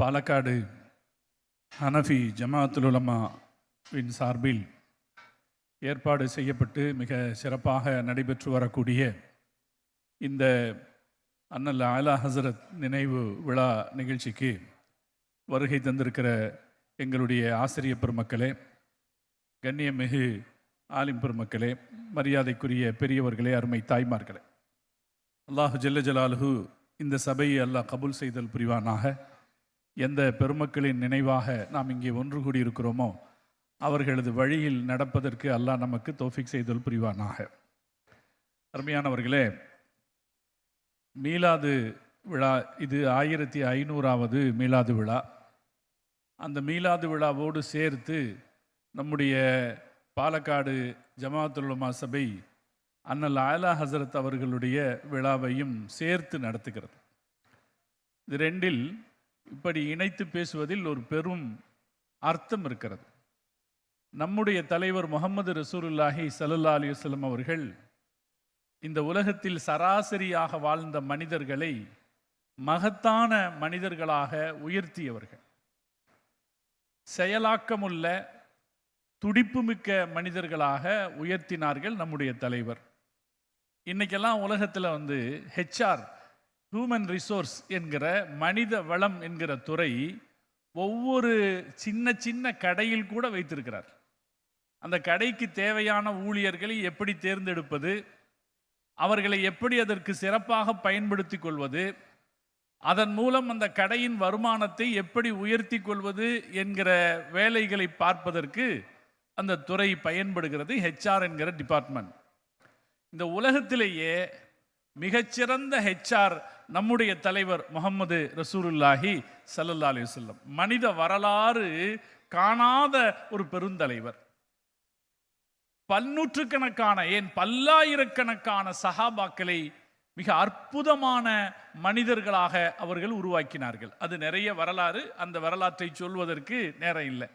பாலக்காடு ஹனஃபி ஜமாத்துல் உலமாவின் சார்பில் ஏற்பாடு செய்யப்பட்டு மிக சிறப்பாக நடைபெற்று வரக்கூடிய இந்த அண்ணல் ஆலா ஹசரத் நினைவு விழா நிகழ்ச்சிக்கு வருகை தந்திருக்கிற எங்களுடைய ஆசிரிய பெருமக்களே கண்ணியமிகு ஆலிம் பெருமக்களே மரியாதைக்குரிய பெரியவர்களே அருமை தாய்மார்களே. அல்லாஹு ஜல்ல ஜலாலுஹு இந்த சபையை அல்லாஹ் கபுல் செய்தல் புரிவானாக. எந்த பெருமக்களின் நினைவாக நாம் இங்கே ஒன்று கூடியிருக்கிறோமோ அவர்களது வழியில் நடப்பதற்கு அல்லாஹ் நமக்கு தோஃபிக் செய்தல் புரிவானாக. அருமையானவர்களே மீலாது விழா இது ஆயிரத்தி ஐநூறாவது மீலாது விழா. அந்த மீலாது விழாவோடு சேர்த்து நம்முடைய பாலக்காடு ஜமாத்துல்லமா சபை அண்ணல் ஆலா ஹசரத் அவர்களுடைய விழாவையும் சேர்த்து நடத்துகிறது. இது ரெண்டில் இப்படி இணைத்து பேசுவதில் ஒரு பெரும் அர்த்தம் இருக்கிறது. நம்முடைய தலைவர் முகமது ரசூலுல்லாஹி சல்லல்லா அலி அவர்கள் இந்த உலகத்தில் சராசரியாக வாழ்ந்த மனிதர்களை மகத்தான மனிதர்களாக உயர்த்தியவர்கள். செயலாக்கமுள்ள துடிப்புமிக்க மனிதர்களாக உயர்த்தினார்கள் நம்முடைய தலைவர். இன்னைக்கெல்லாம் உலகத்தில் வந்து ஹெச்ஆர் ஹியூமன் ரிசோர்ஸ் என்கிற மனித வளம் என்கிற துறை ஒவ்வொரு சின்ன சின்ன கடையில் கூட வைத்திருக்கிறார். அந்த கடைக்கு தேவையான ஊழியர்களை எப்படி தேர்ந்தெடுப்பது அவர்களை எப்படி அதற்கு சிறப்பாக பயன்படுத்தி கொள்வது அதன் மூலம் அந்த கடையின் வருமானத்தை எப்படி உயர்த்தி கொள்வது என்கிற வேலைகளை பார்ப்பதற்கு அந்த துறை பயன்படுகிறது ஹெச்ஆர் என்கிற டிபார்ட்மெண்ட் இந்த உலகத்திலேயே மிகச்சிறந்த ஹெச்ஆர் நம்முடைய தலைவர் முகமது ரசூருல்லாஹி சல்லல்லா அலி வல்லம் மனித வரலாறு காணாத ஒரு பெருந்தலைவர். பல்நூற்றுக்கணக்கான ஏன் பல்லாயிரக்கணக்கான சஹாபாக்களை மிக அற்புதமான மனிதர்களாக அவர்கள் உருவாக்கினார்கள். அது நிறைய வரலாறு அந்த வரலாற்றை சொல்வதற்கு நேரம் இல்லை.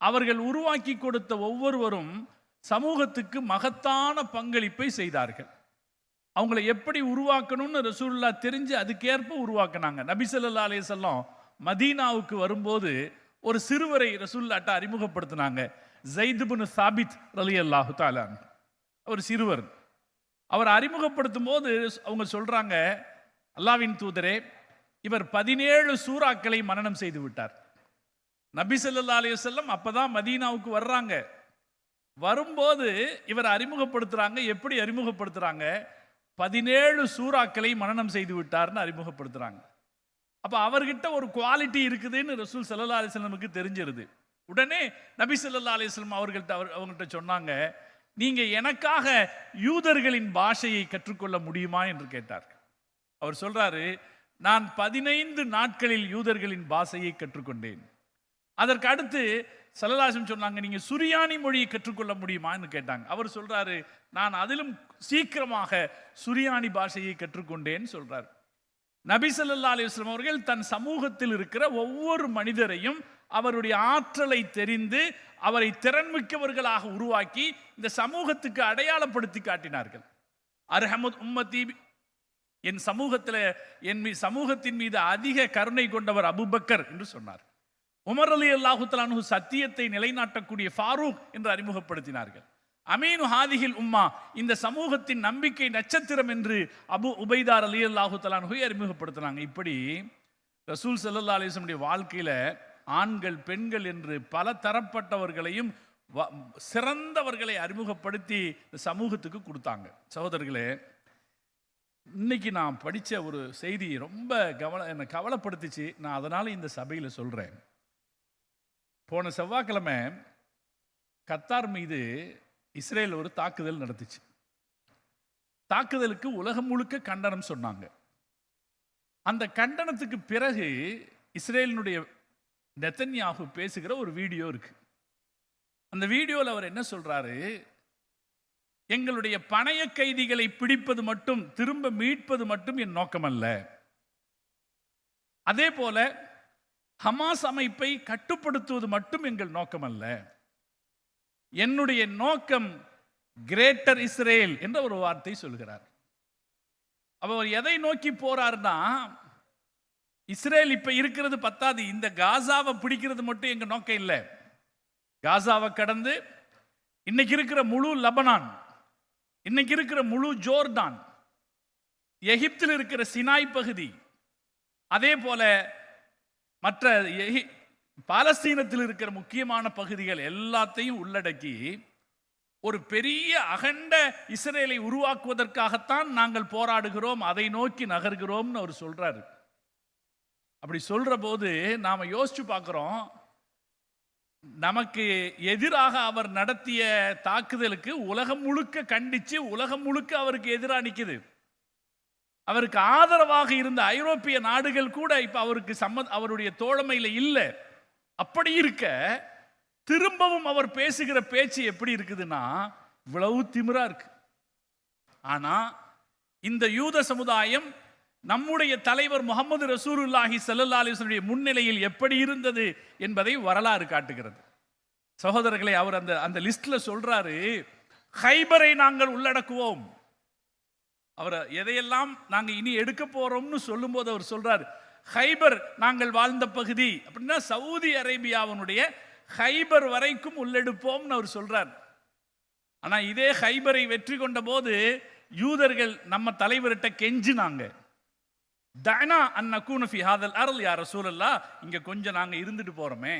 அவர்கள் உருவாக்கி கொடுத்த ஒவ்வொருவரும் சமூகத்துக்கு மகத்தான பங்களிப்பை செய்தார்கள். அவங்கள எப்படி உருவாக்கணும்னு ரசூல்லா தெரிஞ்சு அதுக்கேற்ப உருவாக்குனாங்க. நபிசல்லா ஸல்லல்லாஹு மதீனாவுக்கு வரும்போது ஒரு சிறுவரை ரசூல்லாட்ட அறிமுகப்படுத்தினாங்க. ஜெயிதுபுன் சாபித் ரலி அல்லாஹு தாலான் ஒரு சிறுவர். அவர் அறிமுகப்படுத்தும் போது அவங்க சொல்றாங்க அல்லாவின் தூதரே இவர் பதினேழு சூறாக்களை மனனம் செய்து விட்டார். நபி ஸல்லல்லாஹு அலைஹி வஸல்லம் அப்பதான் மதீனாவுக்கு வர்றாங்க. வரும்போது இவர் அறிமுகப்படுத்துறாங்க. எப்படி அறிமுகப்படுத்துறாங்க? பதினேழு சூறாக்களை மனநம் செய்து விட்டார்னு அறிமுகப்படுத்துறாங்க. அப்ப அவர்கிட்ட ஒரு குவாலிட்டி இருக்குதுன்னு ரசூல் சல்லா அலிஸ்லமுக்கு தெரிஞ்சிருது. உடனே நபி ஸல்லல்லாஹு அலிஸ்லம் அவர்கள்ட்ட அவர் அவங்கள்ட்ட சொன்னாங்க நீங்க எனக்காக யூதர்களின் பாஷையை கற்றுக்கொள்ள முடியுமா? என்று கேட்டார் அவர் சொல்றாரு நான் பதினைந்து நாட்களில் யூதர்களின் பாஷையை கற்றுக்கொண்டேன். அதற்கு அடுத்து சல்லலாசம் சொன்னாங்க நீங்க சுரியானி மொழியை கற்றுக்கொள்ள முடியுமான்னு கேட்டாங்க. அவர் சொல்றாரு நான் அதிலும் சீக்கிரமாக சுரியானி பாஷையை கற்றுக்கொண்டேன்னு சொல்றாரு. நபி சல்லா அலிஸ்லாம் அவர்கள் தன் சமூகத்தில் இருக்கிற ஒவ்வொரு மனிதரையும் அவருடைய ஆற்றலை தெரிந்து அவரை திறன்மிக்கவர்களாக உருவாக்கி இந்த சமூகத்துக்கு அடையாளப்படுத்தி காட்டினார்கள். அர்ஹமத் உம்மதி என் சமூகத்தில் என் மீ- சமூகத்தின் மீது அதிக கருணை கொண்டவர் அபூபக்கர் என்று சொன்னார். உமர் அலி அல்லாஹுத்தலானு சத்தியத்தை நிலைநாட்டக்கூடிய ஃபாரூக் என்று அறிமுகப்படுத்தினார்கள். அமீனு ஹாதிகில் உம்மா இந்த சமூகத்தின் நம்பிக்கை நட்சத்திரம் என்று அபு உபைதார் அலி அல்லாஹு தலான்ஹுவை அறிமுகப்படுத்தினாங்க. இப்படி ரசூல் சல்லல்லா அலிஸ்லமுடைய வாழ்க்கையில ஆண்கள் பெண்கள் என்று பல தரப்பட்டவர்களையும் வ- சிறந்தவர்களை அறிமுகப்படுத்தி இந்த சமூகத்துக்கு கொடுத்தாங்க. சகோதரர்களே இன்னைக்கு நான் படிச்ச ஒரு செய்தி ரொம்ப கவலை என்னை கவலைப்படுத்திச்சு. நான் அதனால் இந்த சபையில சொல்றேன். போன செவ்வாய்க்கிழமை கத்தார் மீது இஸ்ரேல் ஒரு தாக்குதல் நடத்துச்சு தாக்குதலுக்கு உலகம் முழுக்க கண்டனம் சொன்னாங்க. அந்த கண்டனத்துக்கு பிறகு இஸ்ரேலினுடைய நெத்தன்யாகு பேசுகிற ஒரு வீடியோ இருக்கு. அந்த வீடியோவில் அவர் என்ன சொல்றாரு? எங்களுடைய பணைய கைதிகளை பிடிப்பது மட்டும் திரும்ப மீட்பது மட்டும் என் நோக்கமல்ல. அதே போல ஹமாஸ் அமைப்பை கட்டுப்படுத்துவது மட்டும் எங்கள் நோக்கமல்ல. என்னுடைய நோக்கம் கிரேட்டர் இஸ்ரேல் என்ற ஒரு வார்த்தை சொல்கிறார். அவர் எதை நோக்கி போறாருன்னா இஸ்ரேல் இப்ப இருக்கிறது பத்தாது இந்த காசாவை பிடிக்கிறது மட்டும் எங்க நோக்கம் இல்லை. காசாவை கடந்து இன்னைக்கு இருக்கிற முழு லபனான் இன்னைக்கு இருக்கிற முழு ஜோர்டான் எகிப்தில் இருக்கிற சினாய் பகுதி அதே போல மற்ற பாலஸ்தீனத்தில் இருக்கிற முக்கியமான பகுதிகள் எல்லாத்தையும் உள்ளடக்கி ஒரு பெரிய அகண்ட இஸ்ரேலை உருவாக்குவதற்காகத்தான் நாங்கள் போராடுகிறோம் அதை நோக்கி நகர்கிறோம்னு அவர் சொல்கிறாரு அப்படி சொல்ற போது நாம யோசிச்சு பார்க்குறோம் நமக்கு எதிராக அவர் நடத்திய தாக்குதலுக்கு உலகம் முழுக்க கண்டிச்சு உலகம் முழுக்க அவருக்கு எதிராக நிற்குது அவருக்கு ஆதரவாக இருந்த ஐரோப்பிய நாடுகள் கூட இப்போ அவருக்கு சம்ம அவருடைய தோழமையில் இல்லை. அப்படி இருக்க திரும்பவும் அவர் பேசுகிற பேச்சு எப்படி இருக்குதுன்னா இவ்வளவு திமிரா இருக்கு. ஆனால் இந்த யூத சமுதாயம் நம்முடைய தலைவர் முகமது ரசூருல்லாஹி ஸல்லல்லாஹு அலைஹி முன்னிலையில் எப்படி இருந்தது என்பதை வரலாறு காட்டுகிறது. சகோதரர்களை அவர் அந்த அந்த லிஸ்ட்ல சொல்றாரு ஹைபரை நாங்கள் உள்ளடக்குவோம். அவரை எதையெல்லாம் நாங்கள் இனி எடுக்க போகிறோம்னு சொல்லும்போது அவர் சொல்கிறார் ஹைபர் நாங்கள் வாழ்ந்த பகுதி. அப்படின்னா சவுதி அரேபியாவினுடைய ஹைபர் வரைக்கும் உள்ளெடுப்போம்னு அவர் சொல்கிறார் ஆனால் இதே ஹைபரை வெற்றி கொண்ட போது யூதர்கள் நம்ம தலைவர்கிட்ட கெஞ்சினாங்க. தனா அந்நக்கூன ஃபி ஹாதல் அருள் யார சூழல்லா இங்கே கொஞ்சம் நாங்கள் இருந்துட்டு போகிறோமே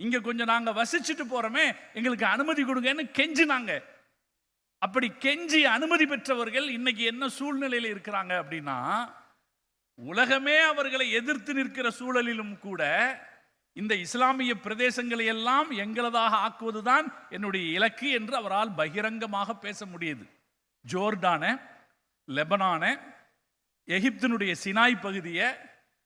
இங்கே கொஞ்சம் நாங்கள் வசிச்சுட்டு போகிறோமே எங்களுக்கு அனுமதி கொடுங்கன்னு கெஞ்சினாங்க. அப்படி கெஞ்சி அனுமதி பெற்றவர்கள் இன்னைக்கு என்ன சூழ்நிலையில் இருக்கிறாங்க அப்படின்னா உலகமே அவர்களை எதிர்த்து நிற்கிற சூழலிலும் கூட இந்த இஸ்லாமிய பிரதேசங்களை எல்லாம் எங்களதாக ஆக்குவதுதான் என்னுடைய இலக்கு என்று அவரால் பகிரங்கமாக பேச முடியுது. ஜோர்டான லெபனான எகிப்தினுடைய சினாய் பகுதியை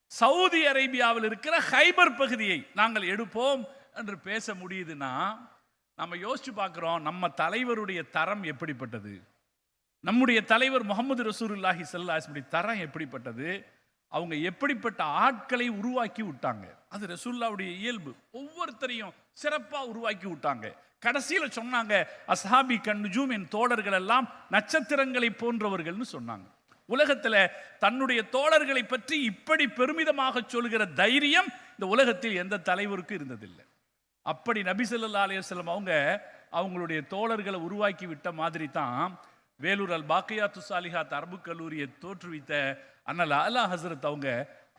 சவுதி அரேபியாவில் இருக்கிற ஹைபர் பகுதியை நாங்கள் எடுப்போம் என்று பேச முடியுதுன்னா நம்ம யோசிச்சு பார்க்குறோம் நம்ம தலைவருடைய தரம் எப்படிப்பட்டது? நம்முடைய தலைவர் முகமது ரசூருல்லாஹி சல்லாஸ்முடைய தரம் எப்படிப்பட்டது? அவங்க எப்படிப்பட்ட ஆட்களை உருவாக்கி விட்டாங்க? அது ரசூல்லாவுடைய இயல்பு. ஒவ்வொருத்தரையும் சிறப்பாக உருவாக்கி விட்டாங்க. கடைசியில் சொன்னாங்க அசாபி கண்ணுஜூம் என் தோழர்கள் எல்லாம் நட்சத்திரங்களை போன்றவர்கள்னு சொன்னாங்க. உலகத்தில் தன்னுடைய தோழர்களை பற்றி இப்படி பெருமிதமாக சொல்கிற தைரியம் இந்த உலகத்தில் எந்த தலைவருக்கும் இருந்ததில்லை. அப்படி நபிசல்லா அலையம் அவங்க அவங்களுடைய தோழர்களை உருவாக்கி விட்ட மாதிரி தான் வேலூர் அல் பாக்கியாத்து சாலிஹாத் அரபு கல்லூரியை தோற்றுவித்த அண்ணல் அலா ஹசரத் அவங்க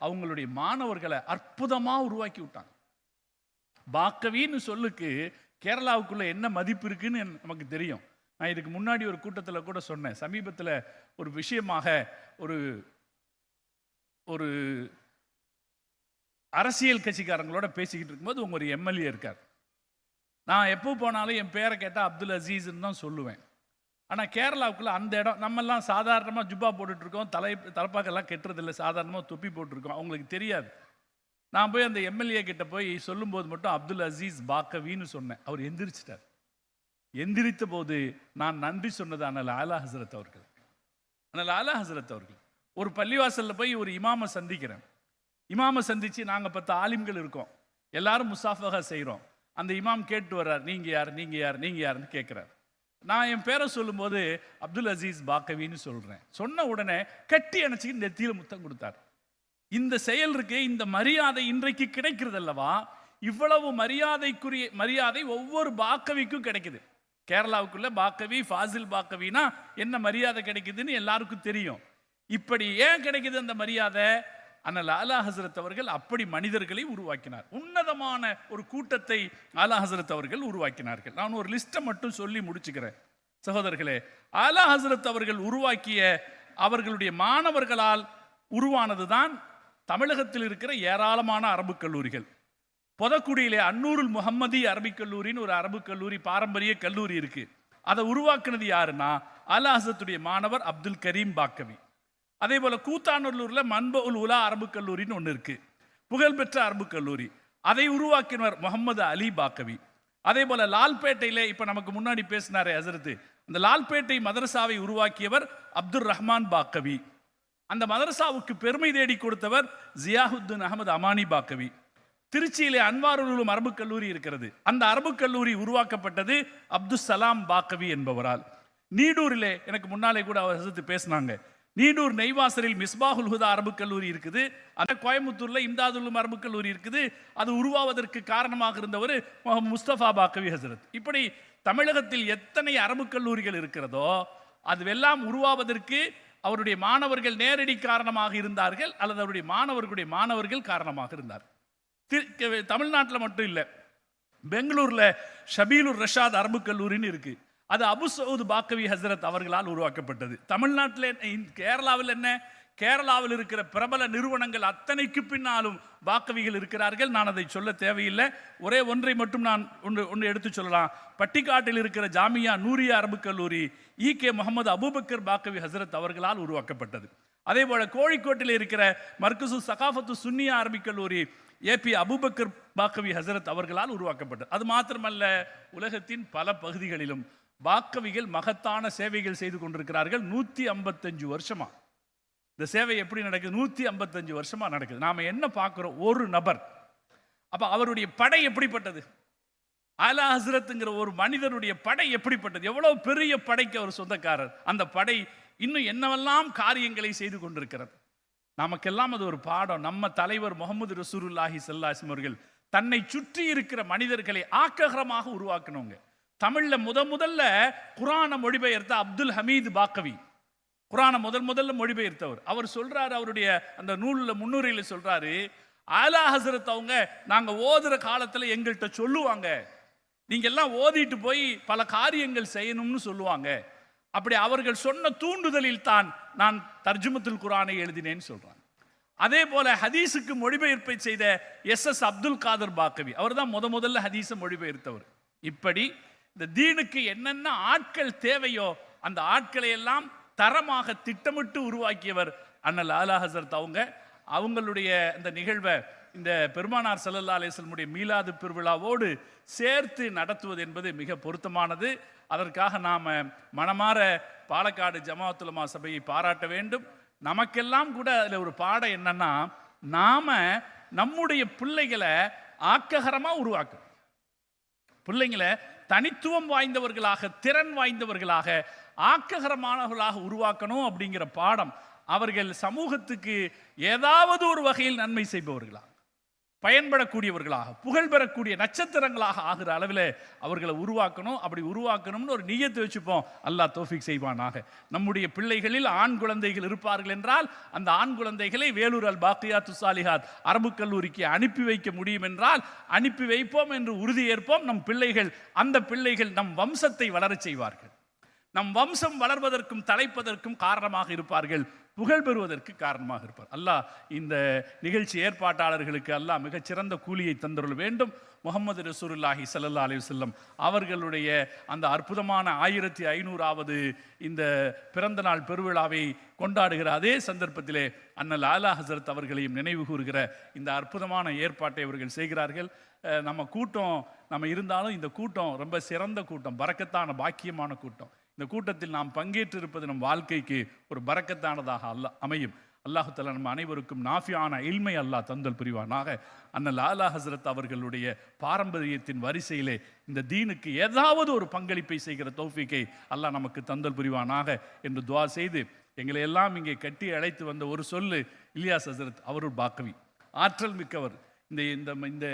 அவங்களுடைய மாணவர்களை அற்புதமாக உருவாக்கி விட்டாங்க. பாக்கவின்னு சொல்லுக்கு கேரளாவுக்குள்ள என்ன மதிப்பு இருக்குன்னு நமக்கு தெரியும். நான் இதுக்கு முன்னாடி ஒரு கூட்டத்தில் கூட சொன்னேன். சமீபத்தில் ஒரு விஷயமாக ஒரு ஒரு அரசியல் கட்சிக்காரங்களோட பேசிக்கிட்டு இருக்கும்போது உங்க ஒரு எம்எல்ஏ இருக்கார். நான் எப்போ போனாலும் என் பேரை கேட்டால் அப்துல் அசீஸ்ன்னு தான் சொல்லுவேன். ஆனால் கேரளாவுக்குள்ள அந்த இடம் நம்மெல்லாம் சாதாரணமாக ஜுப்பா போட்டுட்ருக்கோம் தலை தலைப்பாக்கெல்லாம் கெட்டுறதில்ல சாதாரணமாக தொப்பி போட்டிருக்கோம். அவங்களுக்கு தெரியாது. நான் போய் அந்த எம்எல்ஏ கிட்ட போய் சொல்லும்போது மட்டும் அப்துல் அசீஸ் பாக்கவின்னு சொன்னேன். அவர் எந்திரிச்சிட்டார். எந்திரித்த போது நான் நன்றி சொன்னது அனல் ஆலா ஹசரத் அவர்கள். அனல் ஆலா ஹசரத் அவர்கள். ஒரு பள்ளிவாசலில் போய் ஒரு இமாமை சந்திக்கிறேன். இமாமை சந்தித்து நாங்கள் பத்து ஆலிம்கள் இருக்கோம். எல்லாரும் முசாஃபகா செய்கிறோம் அந்த இமாம் கேட்டு வர்றார் நீங்கள் யார்? நீங்கள் யார்? நீங்கள் யாருன்னு கேட்குறார் நான் என் பேரை சொல்லும்போது அப்துல் அசீஸ் பாக்கவின்னு சொல்கிறேன் சொன்ன உடனே கட்டி அணைச்சிக்கு நெத்தியில் முத்தம் கொடுத்தார். இந்த செயல் இருக்கு இந்த மரியாதை இன்றைக்கு கிடைக்கிறது அல்லவா? இவ்வளவு மரியாதைக்குரிய மரியாதை ஒவ்வொரு பாக்கவிக்கும் கிடைக்குது. கேரளாவுக்குள்ள பாக்கவி ஃபாசில் பாக்கவினா என்ன மரியாதை கிடைக்குதுன்னு எல்லாருக்கும் தெரியும். இப்படி ஏன் கிடைக்குது அந்த மரியாதை? ஆனால் ஆலா ஹசரத் அவர்கள் அப்படி மனிதர்களை உருவாக்கினார். உன்னதமான ஒரு கூட்டத்தை ஆலா ஹசரத் அவர்கள் உருவாக்கினார்கள். நான் ஒரு லிஸ்ட்டை மட்டும் சொல்லி முடிச்சுக்கிறேன். சகோதரர்களே ஆலா ஹசரத் அவர்கள் உருவாக்கிய அவர்களுடைய மாணவர்களால் உருவானதுதான் தமிழகத்தில் இருக்கிற ஏராளமான அரபு கல்லூரிகள். பொதக்குடியிலே அன்னூருல் முகம்மதி அரபிக் கல்லூரின்னு ஒரு அரபு கல்லூரி பாரம்பரிய கல்லூரி இருக்கு. அதை உருவாக்குனது யாருன்னா அலா ஹசத்துடைய மாணவர் அப்துல் கரீம் பாக்கவி. அதே போல கூத்தாநல்லூரில் மன்ப உலா அரபு கல்லூரின்னு ஒன்று இருக்கு. புகழ்பெற்ற அரபு கல்லூரி. அதை உருவாக்கினவர் முகமது அலி பாக்கவி. அதே போல லால்பேட்டையில் இப்போ நமக்கு முன்னாடி பேசினாரே ஹசரத்து. அந்த லால்பேட்டை மதரசாவை உருவாக்கியவர் அப்துல் ரஹ்மான் பாக்கவி. அந்த மதரசாவுக்கு பெருமை தேடி கொடுத்தவர் ஜியாஹுத்தீன் அகமது அமானி பாக்கவி. திருச்சியிலே அன்வாருல் அரபு கல்லூரி இருக்கிறது. அந்த அரபு கல்லூரி உருவாக்கப்பட்டது அப்துல் சலாம் பாக்கவி என்பவரால். நீடூரிலே எனக்கு முன்னாலே கூட அவர் ஹசரத்து பேசினாங்க. நீடூர் நெய்வாசரில் மிஸ்பாகுல் ஹுதா அரபு கல்லூரி இருக்குது. அந்த கோயம்புத்தூர்ல இம்தாதுல்லும் அரபு கல்லூரி இருக்குது. அது உருவாவதற்கு காரணமாக இருந்தவர் முஸ்தபா பாக்கவி ஹசரத். இப்படி தமிழகத்தில் எத்தனை அரபு கல்லூரிகள் இருக்கிறதோ அதுவெல்லாம் உருவாவதற்கு அவருடைய மாணவர்கள் நேரடி காரணமாக இருந்தார்கள் அல்லது அவருடைய மாணவர்களுடைய மாணவர்கள் காரணமாக இருந்தார் தமிழ்நாட்டில் மட்டும் இல்லை பெங்களூர்ல ஷபீலுர் ரஷாத் அரபு கல்லூரின்னு இருக்கு. அது அபு சவுத் பாக்கவி ஹசரத் அவர்களால் உருவாக்கப்பட்டது. தமிழ்நாட்டில் என்ன, கேரளாவில் என்ன கேரளாவில் இருக்கிற பிரபல நிறுவனங்கள் அத்தனைக்கு பின்னாலும் பாக்கவிகள் இருக்கிறார்கள். நான் அதை சொல்ல தேவையில்லை. ஒரே ஒன்றை மட்டும் நான் ஒன்று ஒன்று எடுத்து சொல்லலாம். பட்டிக்காட்டில் இருக்கிற ஜாமியா நூரியா அரபு கல்லூரி இ கே முகமது அபுபக்கர் பாக்கவி ஹசரத் அவர்களால் உருவாக்கப்பட்டது. அதே போல கோழிக்கோட்டில் இருக்கிற மர்கசு சகாஃபத்து சுன்னியா அரபிக் கல்லூரி ஏபி அபூபக்கர் பாக்கவி ஹசரத் அவர்களால் உருவாக்கப்பட்டது. அது மாத்திரமல்ல உலகத்தின் பல பகுதிகளிலும் வாக்கவிகள் மகத்தான சேவைகள் செய்து கொண்டிருக்கிறார்கள். நூற்றி ஐம்பத்தஞ்சு வருஷமா. இந்த சேவை எப்படி நடக்குது? நூற்றி ஐம்பத்தஞ்சு வருஷமா நடக்குது. நாம என்ன பார்க்குறோம்? ஒரு நபர். அப்ப அவருடைய படை எப்படிப்பட்டது? அலா ஹஸ்ரத்துங்கிற ஒரு மனிதனுடைய படை எப்படிப்பட்டது? எவ்வளவு பெரிய படைக்கு அவர் சொந்தக்காரர். அந்த படை இன்னும் என்னவெல்லாம் காரியங்களை செய்து கொண்டிருக்கிறது? நமக்கெல்லாம் அது ஒரு பாடம். நம்ம தலைவர் முகமது ரசூருல்லாஹி ஸல்லல்லாஹு அவர்கள் தன்னை சுற்றி இருக்கிற மனிதர்களை ஆக்ககரமாக உருவாக்கணுங்க தமிழ்ல முத முதல்ல குரானை மொழிபெயர்த்த அப்துல் ஹமீது பாக்கவி. குரானை முதல் முதல்ல மொழிபெயர்த்தவர். அவர் சொல்றாரு அவருடைய அந்த நூலில் முன்னுரையில் சொல்றாரு ஆலா ஹசரத் அவங்க நாங்க ஓதுற காலத்துல எங்கள்கிட்ட சொல்லுவாங்க. நீங்க எல்லாம் ஓதிட்டு போய் பல காரியங்கள் செய்யணும்னு சொல்லுவாங்க. அப்படி அவர்கள் சொன்ன தூண்டுதலில் தான் நான் தர்ஜுமத்துல் குரானை எழுதினேன்னு சொல்றாங்க. அதே போல ஹதீஸுக்கு மொழிபெயர்ப்பை செய்த எஸ் எஸ் அப்துல் காதர் பாக்கவி. அவர் தான் முத முதல்ல ஹதீஸை மொழிபெயர்த்தவர். இப்படி இந்த தீனுக்கு என்னென்ன ஆட்கள் தேவையோ அந்த ஆட்களை எல்லாம் தரமாக திட்டமிட்டு உருவாக்கியவர் அண்ணல் ஆலா ஹசரத் அவங்க. அவங்களுடைய இந்த நிகழ்வை இந்த பெருமானார் சல்லல்லா அலைஹி மீலாது பெருவிழாவோடு சேர்த்து நடத்துவது என்பது மிக பொருத்தமானது. அதற்காக நாம மனமாற பாலக்காடு ஜமாத்துலமா சபையை பாராட்ட வேண்டும். நமக்கெல்லாம் கூட அதில் ஒரு பாடம் என்னன்னா நாம நம்முடைய பிள்ளைகளை ஆக்ககரமா உருவாக்கணும். பிள்ளைங்களை தனித்துவம் வாய்ந்தவர்களாக திறன் வாய்ந்தவர்களாக ஆக்ககரமானவர்களாக உருவாக்கணும் அப்படிங்கிற பாடம் அவர்கள் சமூகத்துக்கு ஏதாவது ஒரு வகையில் நன்மை செய்பவர்களா? பயன்படக்கூடியவர்களாக புகழ் பெறக்கூடிய நட்சத்திரங்களாக ஆகிற அளவில் அவர்களை உருவாக்கணும். அப்படி உருவாக்கணும்னு ஒரு நீயத்தை வச்சுப்போம். அல்லாஹ் தோஃபிக் செய்வானாக. நம்முடைய பிள்ளைகளில் ஆண் குழந்தைகள் இருப்பார்கள் என்றால் அந்த ஆண் குழந்தைகளை வேலூர் அல் பாக்கியாத்து சாலிஹாத் அரபு கல்லூரிக்கு அனுப்பி வைக்க முடியும் என்றால் அனுப்பி வைப்போம் என்று உறுதியேற்போம். நம் பிள்ளைகள் அந்த பிள்ளைகள் நம் வம்சத்தை வளரச் செய்வார்கள். நம் வம்சம் வளர்வதற்கும் தலைப்பதற்கும் காரணமாக இருப்பார்கள். புகழ் பெறுவதற்கு காரணமாக இருப்பார். அல்லாஹ் இந்த நிகழ்ச்சி ஏற்பாட்டாளர்களுக்கு அல்லாஹ் மிகச்சிறந்த கூலியை தந்துள்ள வேண்டும். முகமது ரசூருல்லாஹி சல்லா அலி வஸல்லம் அவர்களுடைய அந்த அற்புதமான ஆயிரத்தி ஐநூறாவது இந்த பிறந்த நாள் பெருவிழாவை கொண்டாடுகிற அதே சந்தர்ப்பத்திலே அண்ணல் ஆலா ஹசரத் அவர்களையும் நினைவு கூறுகிற இந்த அற்புதமான ஏற்பாட்டை அவர்கள் செய்கிறார்கள். நம்ம கூட்டம் நம்ம இருந்தாலும் இந்த கூட்டம் ரொம்ப சிறந்த கூட்டம் பறக்கத்தான பாக்கியமான கூட்டம். இந்த கூட்டத்தில் நாம் பங்கேற்று இருப்பது நம் வாழ்க்கைக்கு ஒரு பறக்கத்தானதாக அல்ல அமையும். அல்லாஹு தஆலா நம்ம அனைவருக்கும் நாஃபியான இல்மை அல்லாஹ் தந்தல் புரிவானாக. அந்த லாலா ஹஸ்ரத் அவர்களுடைய பாரம்பரியத்தின் வரிசையிலே இந்த தீனுக்கு ஏதாவது ஒரு பங்களிப்பை செய்கிற தோஃபிக்கை அல்லாஹ் நமக்கு தந்தல் புரிவானாக என்று துவா செய்து எங்களை எல்லாம் இங்கே கட்டி அழைத்து வந்த ஒரு சொல்லு இலியாஸ் ஹசரத் அவர் பாக்கவி. ஆற்றல் மிக்கவர். இந்த இந்த இந்த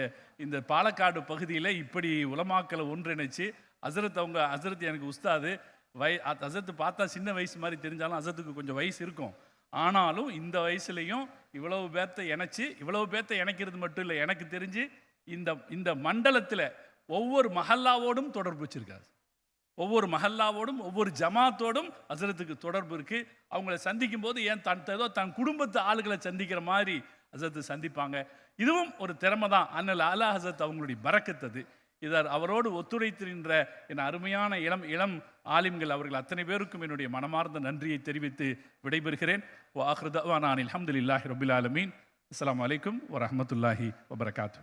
இந்த பாலக்காடு பகுதியில் இப்படி உலமாக்களை ஒன்றிணைச்சு ஹசரத் அவங்க ஹசரத் எனக்கு உஸ்தாது வய அசத்து பார்த்தா சின்ன வயசு மாதிரி தெரிஞ்சாலும் அசத்துக்கு கொஞ்சம் வயசு இருக்கும். ஆனாலும் இந்த வயசுலையும் இவ்வளவு பேர்த்த இணைச்சி இவ்வளவு பேர்த்த இணைக்கிறது மட்டும் இல்லை எனக்கு தெரிஞ்சு இந்த இந்த மண்டலத்தில் ஒவ்வொரு மஹல்லாவோடும் தொடர்பு வச்சுருக்காரு. ஒவ்வொரு மஹல்லாவோடும் ஒவ்வொரு ஜமாத்தோடும் அசரத்துக்கு தொடர்பு இருக்குது அவங்கள சந்திக்கும் போது ஏன் தன் ஏதோ தன் குடும்பத்து ஆளுகளை சந்திக்கிற மாதிரி ஹசரத்து சந்திப்பாங்க. இதுவும் ஒரு திறமை தான் அண்ணல் அலா ஹசரத் அவங்களுடைய பறக்கத்தது. இதர் அவரோடு ஒத்துழைத்திருக்கின்ற என் அருமையான இளம் இளம் ஆலிம்கள் அவர்கள் அத்தனை பேருக்கும் என்னுடைய மனமார்ந்த நன்றியை தெரிவித்து விடைபெறுகிறேன். வாஹ்ருதவானான் அஹமதுல்லாஹி ரபுல் ஆலமீன். அஸ்லாம் வலைக்கம் வரமத்துல்லாஹி வபரகாத்தூ